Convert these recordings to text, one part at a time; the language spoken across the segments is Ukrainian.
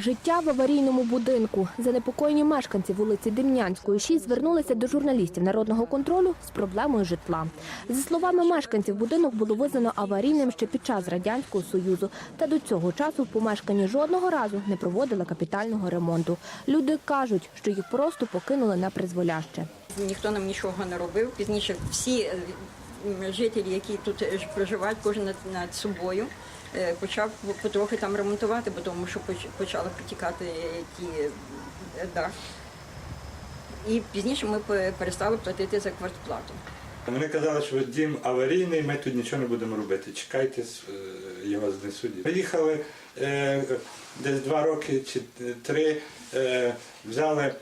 Життя в аварійному будинку. Занепокоєні мешканці вулиці Дем'янської 6 звернулися до журналістів народного контролю з проблемою житла. За словами мешканців, будинок було визнано аварійним ще під час радянського союзу. Та до цього часу в помешканні жодного разу не проводили капітального ремонту. Люди кажуть, що їх просто покинули на призволяще. Ніхто нам нічого не робив. Пізніше всі жителі, які тут е, проживають, кожен над, собою е, почав потрохи там ремонтувати, бо тому що почали протікати ті е, дах. І пізніше ми перестали платити за квартплату. Вони казали, що дім аварійний, ми тут нічого не будемо робити. Чекайте, е, його знесуть. Приїхали десь два роки чи три, взяли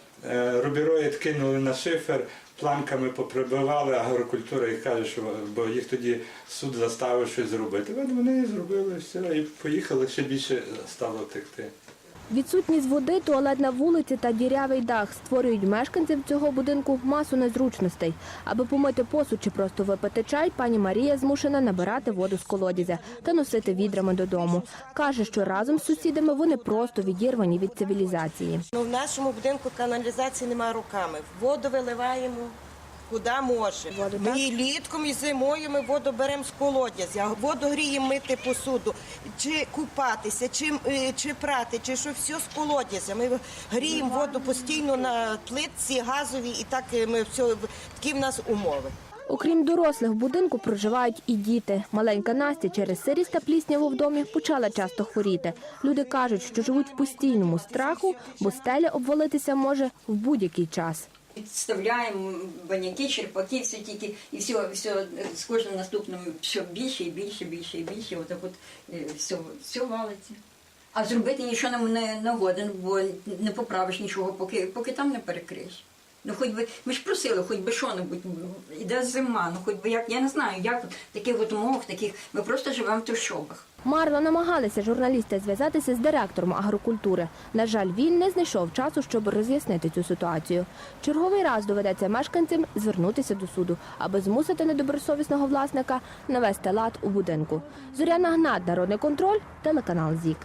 рубіроїд, кинули на шифер, планками поприбивали, агрокультура і каже, що бо їх тоді суд заставив щось зробити. Вони зробили все і поїхали, ще більше стало текти. Відсутність води, туалет на вулиці та дірявий дах створюють мешканців цього будинку масу незручностей. Аби помити посуд чи просто випити чай, пані Марія змушена набирати воду з колодязя та носити відрами додому. Каже, що разом з сусідами вони просто відірвані від цивілізації. Ну, в нашому будинку каналізації немає руками. Воду виливаємо куди може. Воду, ми так? і літком, і зимою ми воду беремо з колодязя. Воду гріємо мити посуду, чи купатися, чи, е, чи прати, чи що все з колодязя. Ми гріємо воду постійно на плитці газовій, і так е, ми все такі в нас умови. Окрім дорослих, в будинку проживають і діти. Маленька Настя через сирість та плісняву в домі почала часто хворіти. Люди кажуть, що живуть в постійному страху, бо стеля обвалитися може в будь-який час. Підставляємо баняки, черпаки, все тільки, і все, все з кожним наступним все більше і більше, більше і більше. Отак от все, все валиться. А зробити нічого нам не нагоден, бо не поправиш нічого, поки, поки там не перекриєш. Ну, хоч би, ми ж просили, хоч би що-небудь, іде зима, ну хоч би як, я не знаю, як таких от умовах, таких, ми просто живемо в трущобах. Марно намагалися журналісти зв'язатися з директором агрокультури. На жаль, він не знайшов часу, щоб роз'яснити цю ситуацію. Черговий раз доведеться мешканцям звернутися до суду, аби змусити недобросовісного власника навести лад у будинку. Зоряна Гнат, народний контроль, телеканал ЗІК.